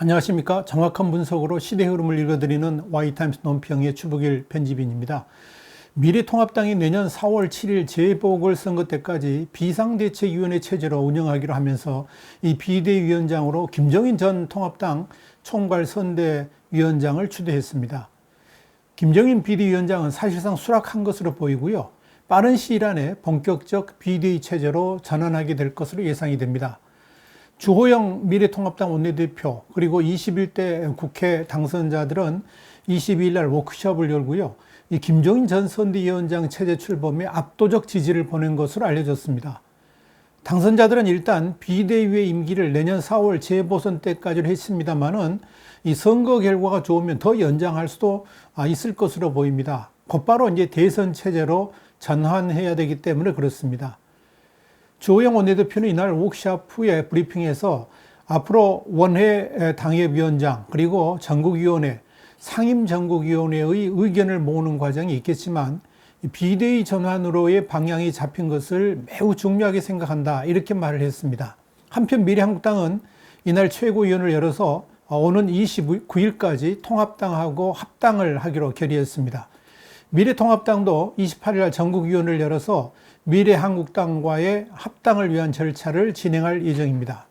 안녕하십니까. 정확한 분석으로 시대 흐름을 읽어드리는 와이타임스 논평의 추복일 편집인입니다. 미래통합당이 내년 4월 7일 재보궐선거 때까지 비상대책위원회 체제로 운영하기로 하면서 이 비대위원장으로 김정인 전 통합당 총괄선대위원장을 추대했습니다. 김정인 비대위원장은 사실상 수락한 것으로 보이고요. 빠른 시일 안에 본격적 비대위 체제로 전환하게 될 것으로 예상이 됩니다. 주호영 미래통합당 원내대표 그리고 21대 국회 당선자들은 22일 날 워크숍을 열고요. 이 김종인 전 선대위원장 체제 출범에 압도적 지지를 보낸 것으로 알려졌습니다. 당선자들은 일단 비대위의 임기를 내년 4월 재보선 때까지로 했습니다만은 이 선거 결과가 좋으면 더 연장할 수도 아, 있을 것으로 보입니다. 곧바로 이제 대선 체제로 전환해야 되기 때문에 그렇습니다. 조영 원내대표는 이날 후에 브리핑에서 앞으로 원회 당협위원장 그리고 전국위원회, 상임전국위원회의 의견을 모으는 과정이 있겠지만 비대위 전환으로의 방향이 잡힌 것을 매우 중요하게 생각한다 이렇게 말을 했습니다. 한편 미래한국당은 이날 최고위원을 열어서 오는 29일까지 통합당하고 합당을 하기로 결의했습니다. 미래통합당도 28일 전국위원을 열어서 미래한국당과의 합당을 위한 절차를 진행할 예정입니다.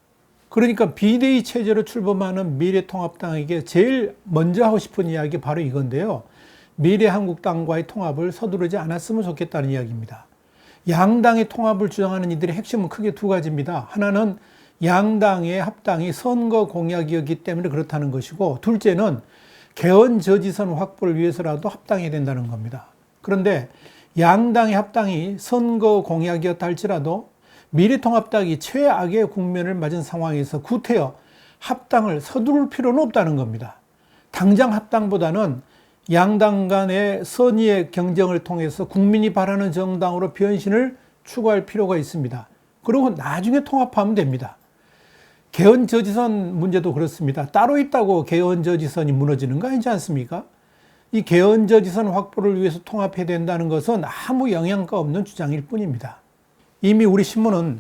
그러니까 비대위 체제로 출범하는 미래통합당에게 제일 먼저 하고 싶은 이야기 바로 이건데요. 미래한국당과의 통합을 서두르지 않았으면 좋겠다는 이야기입니다. 양당의 통합을 주장하는 이들의 핵심은 크게 두 가지입니다. 하나는 양당의 합당이 선거 공약이었기 때문에 그렇다는 것이고, 둘째는 개헌 저지선 확보를 위해서라도 합당해야 된다는 겁니다. 그런데 양당의 합당이 선거 공약이었다 할지라도 미래통합당이 최악의 국면을 맞은 상황에서 구태여 합당을 서두를 필요는 없다는 겁니다. 당장 합당보다는 양당 간의 선의의 경쟁을 통해서 국민이 바라는 정당으로 변신을 추구할 필요가 있습니다. 그리고 나중에 통합하면 됩니다. 개헌 저지선 문제도 그렇습니다. 따로 있다고 개헌 저지선이 무너지는 거 아니지 않습니까? 이 개헌저지선 확보를 위해서 통합해야 된다는 것은 아무 영향가 없는 주장일 뿐입니다. 이미 우리 신문은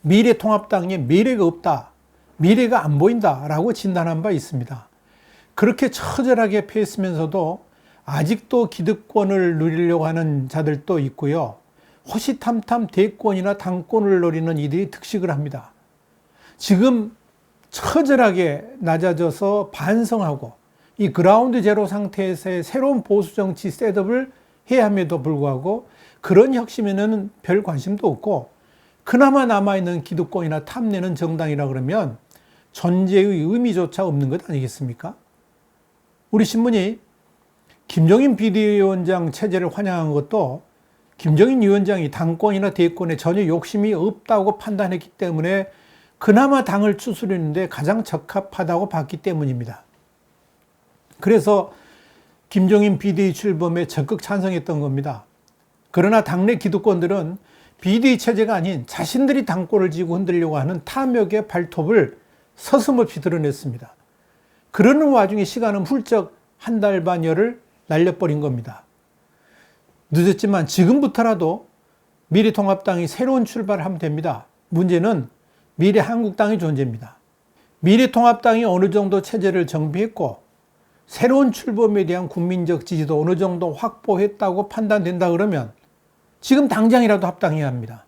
미래통합당에 미래가 없다, 미래가 안 보인다라고 진단한 바 있습니다. 그렇게 처절하게 패했으면서도 아직도 기득권을 누리려고 하는 자들도 있고요. 호시탐탐 대권이나 당권을 노리는 이들이 특식을 합니다. 지금 처절하게 낮아져서 반성하고 이 그라운드 제로 상태에서의 새로운 보수 정치 셋업을 해야 함에도 불구하고 그런 혁신에는 별 관심도 없고 그나마 남아있는 기득권이나 탐내는 정당이라 그러면 존재의 의미조차 없는 것 아니겠습니까? 우리 신문이 김정인 비대위원장 체제를 환영한 것도 김정인 위원장이 당권이나 대권에 전혀 욕심이 없다고 판단했기 때문에 그나마 당을 추스르는데 가장 적합하다고 봤기 때문입니다. 그래서 김종인 비대위 출범에 적극 찬성했던 겁니다. 그러나 당내 기득권들은 비대위 체제가 아닌 자신들이 당권을 쥐고 흔들려고 하는 탐욕의 발톱을 서슴없이 드러냈습니다. 그러는 와중에 시간은 훌쩍 한 달 반여를 날려버린 겁니다. 늦었지만 지금부터라도 미래통합당이 새로운 출발을 하면 됩니다. 문제는 미래 한국당의 존재입니다. 미래통합당이 어느 정도 체제를 정비했고 새로운 출범에 대한 국민적 지지도 어느 정도 확보했다고 판단된다 그러면 지금 당장이라도 합당해야 합니다.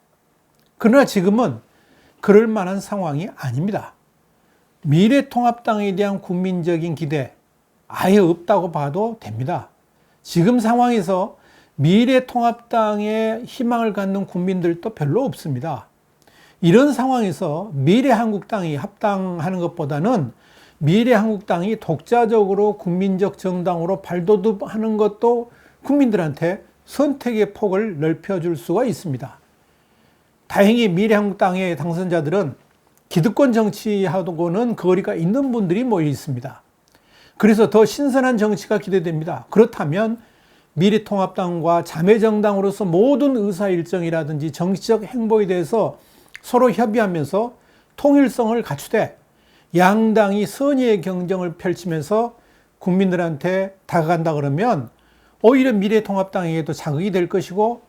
그러나 지금은 그럴 만한 상황이 아닙니다. 미래통합당에 대한 국민적인 기대 아예 없다고 봐도 됩니다. 지금 상황에서 미래통합당에 희망을 갖는 국민들도 별로 없습니다. 이런 상황에서 미래한국당이 합당하는 것보다는 미래한국당이 독자적으로 국민적 정당으로 발돋움하는 것도 국민들한테 선택의 폭을 넓혀줄 수가 있습니다. 다행히 미래한국당의 당선자들은 기득권 정치하고는 거리가 있는 분들이 모여 있습니다. 그래서 더 신선한 정치가 기대됩니다. 그렇다면 미래통합당과 자매정당으로서 모든 의사 일정이라든지 정치적 행보에 대해서 서로 협의하면서 통일성을 갖추되 양당이 선의의 경쟁을 펼치면서 국민들한테 다가간다 그러면 오히려 미래통합당에게도 자극이 될 것이고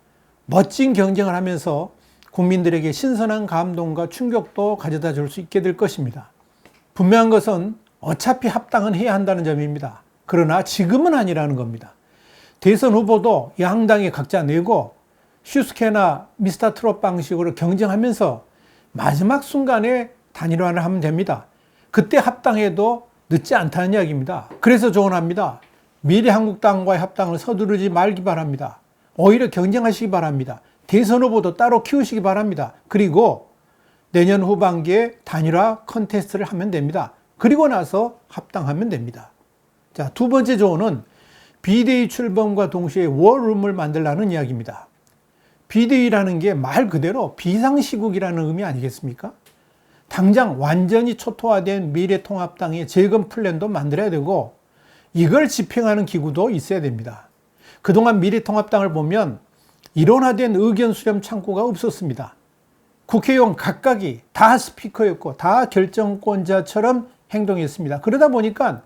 멋진 경쟁을 하면서 국민들에게 신선한 감동과 충격도 가져다 줄 수 있게 될 것입니다. 분명한 것은 어차피 합당은 해야 한다는 점입니다. 그러나 지금은 아니라는 겁니다. 대선 후보도 양당이 각자 내고 슈스케나 미스터 트롯 방식으로 경쟁하면서 마지막 순간에 단일화를 하면 됩니다. 그때 합당해도 늦지 않다는 이야기입니다. 그래서 조언합니다. 미래한국당과의 합당을 서두르지 말기 바랍니다. 오히려 경쟁하시기 바랍니다. 대선 후보도 따로 키우시기 바랍니다. 그리고 내년 후반기에 단일화 컨테스트를 하면 됩니다. 그리고 나서 합당하면 됩니다. 자, 두 번째 조언은 비대위 출범과 동시에 워룸을 만들라는 이야기입니다. 비대위라는 게 말 그대로 비상시국이라는 의미 아니겠습니까? 당장 완전히 초토화된 미래통합당의 재건 플랜도 만들어야 되고 이걸 집행하는 기구도 있어야 됩니다. 그동안 미래통합당을 보면 일원화된 의견 수렴 창구가 없었습니다. 국회의원 각각이 다 스피커였고 다 결정권자처럼 행동했습니다. 그러다 보니까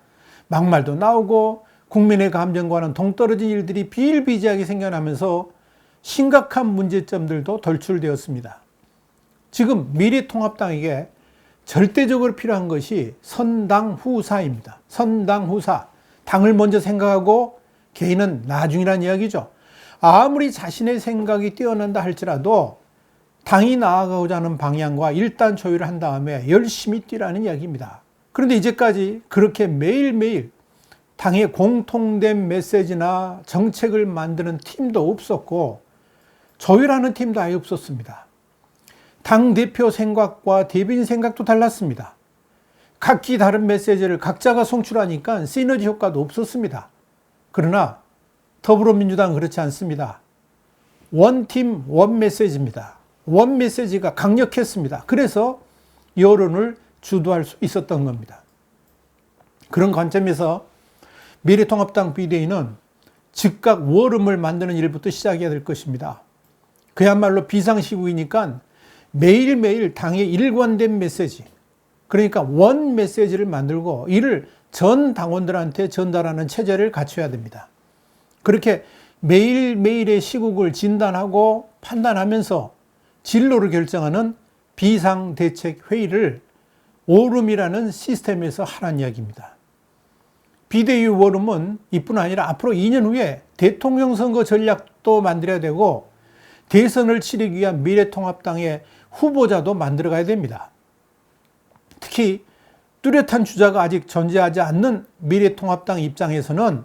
막말도 나오고 국민의 감정과는 동떨어진 일들이 비일비재하게 생겨나면서 심각한 문제점들도 돌출되었습니다. 지금 미래통합당에게 절대적으로 필요한 것이 선당 후사입니다. 선당 후사. 당을 먼저 생각하고 개인은 나중이란 이야기죠. 아무리 자신의 생각이 뛰어난다 할지라도 당이 나아가고자 하는 방향과 일단 조율을 한 다음에 열심히 뛰라는 이야기입니다. 그런데 이제까지 그렇게 매일매일 당의 공통된 메시지나 정책을 만드는 팀도 없었고 조율하는 팀도 아예 없었습니다. 당 대표 생각과 대변인 생각도 달랐습니다. 각기 다른 메시지를 각자가 송출하니까 시너지 효과도 없었습니다. 그러나 더불어민주당 은 그렇지 않습니다. 원팀 원 메시지입니다. 원 메시지가 강력했습니다. 그래서 여론을 주도할 수 있었던 겁니다. 그런 관점에서 미래통합당 비대위는 즉각 워룸을 만드는 일부터 시작해야 될 것입니다. 그야말로 비상시국이니까 매일매일 당의 일관된 메시지, 그러니까 원 메시지를 만들고 이를 전 당원들한테 전달하는 체제를 갖춰야 됩니다. 그렇게 매일매일의 시국을 진단하고 판단하면서 진로를 결정하는 비상대책회의를 오름이라는 시스템에서 하라는 이야기입니다. 비대위 워룸은 이뿐 아니라 앞으로 2년 후에 대통령 선거 전략도 만들어야 되고 대선을 치르기 위한 미래통합당의 후보자도 만들어 가야 됩니다. 특히 뚜렷한 주자가 아직 존재하지 않는 미래통합당 입장에서는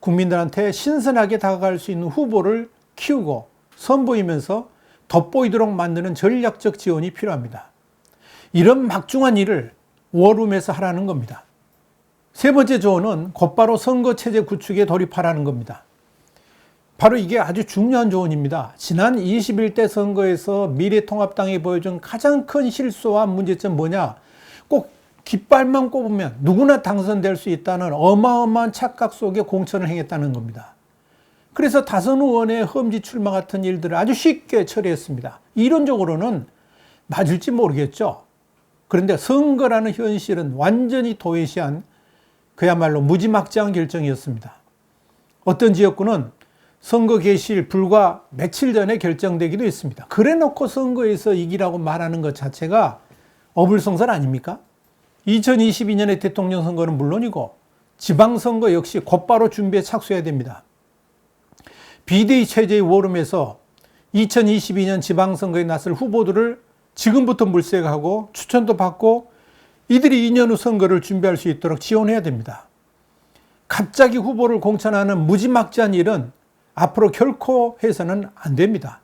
국민들한테 신선하게 다가갈 수 있는 후보를 키우고 선보이면서 돋보이도록 만드는 전략적 지원이 필요합니다. 이런 막중한 일을 워룸에서 하라는 겁니다. 세 번째 조언은 곧바로 선거체제 구축에 돌입하라는 겁니다. 바로 이게 아주 중요한 조언입니다. 지난 21대 선거에서 미래통합당이 보여준 가장 큰 실수와 문제점 뭐냐? 꼭 깃발만 꼽으면 누구나 당선될 수 있다는 어마어마한 착각 속에 공천을 행했다는 겁니다. 그래서 다선 의원의 험지 출마 같은 일들을 아주 쉽게 처리했습니다. 이론적으로는 맞을지 모르겠죠. 그런데 선거라는 현실은 완전히 도외시한 그야말로 무지막지한 결정이었습니다. 어떤 지역구는 선거 개시일 불과 며칠 전에 결정되기도 했습니다. 그래 놓고 선거에서 이기라고 말하는 것 자체가 어불성설 아닙니까? 2022년의 대통령 선거는 물론이고 지방선거 역시 곧바로 준비에 착수해야 됩니다. 비대위 체제의 워룸에서 2022년 지방선거에 나설 후보들을 지금부터 물색하고 추천도 받고 이들이 2년 후 선거를 준비할 수 있도록 지원해야 됩니다. 갑자기 후보를 공천하는 무지막지한 일은 앞으로 결코 해서는 안 됩니다.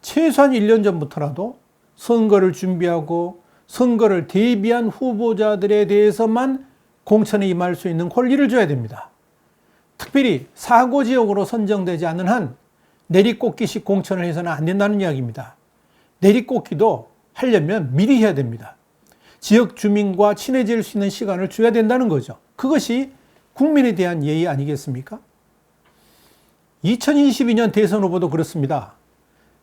최소한 1년 전부터라도 선거를 준비하고 선거를 대비한 후보자들에 대해서만 공천에 임할 수 있는 권리를 줘야 됩니다. 특별히 사고 지역으로 선정되지 않는 한 내리꽂기식 공천을 해서는 안 된다는 이야기입니다. 내리꽂기도 하려면 미리 해야 됩니다. 지역 주민과 친해질 수 있는 시간을 줘야 된다는 거죠. 그것이 국민에 대한 예의 아니겠습니까? 2022년 대선 후보도 그렇습니다.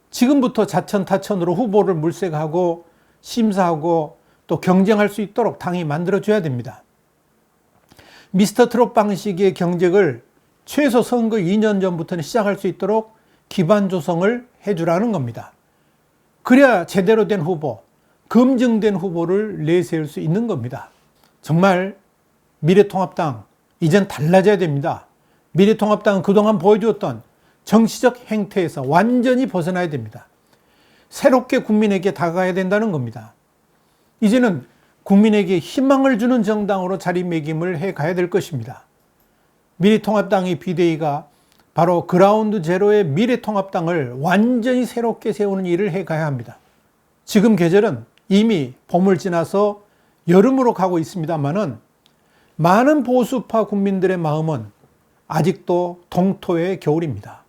지금부터 자천 타천으로 후보를 물색하고 심사하고 또 경쟁할 수 있도록 당이 만들어줘야 됩니다. 미스터 트롯 방식의 경쟁을 최소 선거 2년 전부터는 시작할 수 있도록 기반 조성을 해주라는 겁니다. 그래야 제대로 된 후보, 검증된 후보를 내세울 수 있는 겁니다. 정말 미래통합당 이젠 달라져야 됩니다. 미래통합당은 그동안 보여주었던 정치적 행태에서 완전히 벗어나야 됩니다. 새롭게 국민에게 다가가야 된다는 겁니다. 이제는 국민에게 희망을 주는 정당으로 자리매김을 해 가야 될 것입니다. 미래통합당의 비대위가 바로 그라운드 제로의 미래통합당을 완전히 새롭게 세우는 일을 해 가야 합니다. 지금 계절은 이미 봄을 지나서 여름으로 가고 있습니다만은 많은 보수파 국민들의 마음은 아직도 동토의 겨울입니다.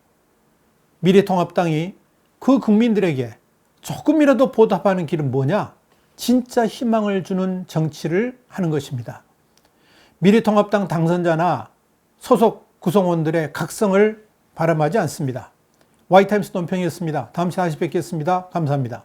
미래통합당이 그 국민들에게 조금이라도 보답하는 길은 뭐냐? 진짜 희망을 주는 정치를 하는 것입니다. 미래통합당 당선자나 소속 구성원들의 각성을 바람하지 않습니다. 와이타임스 논평이었습니다. 다음 시간에 다시 뵙겠습니다. 감사합니다.